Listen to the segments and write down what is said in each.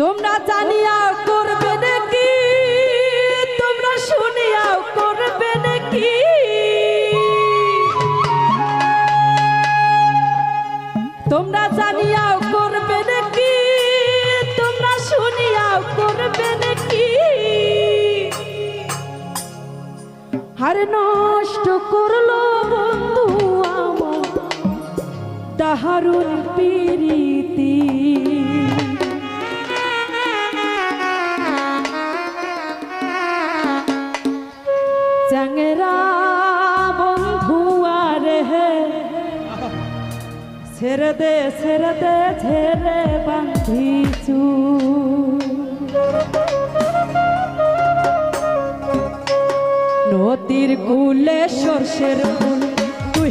তোমরা জানিয়া করবে নাকি? তোমরা শুনিয়াও করবে নাকি? তোমরা জানিয়াও করবে নাকি? তোমরা শুনিয়াও করবে নাকি? আর নষ্ট করল বন্ধু আমার তাহারুন পিরিতি। ছেড়ে দে ছেড়ে দে ছেড়ে বাঁধি নদীর কুলে সর্ষের ফুল তুই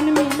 মন মিলে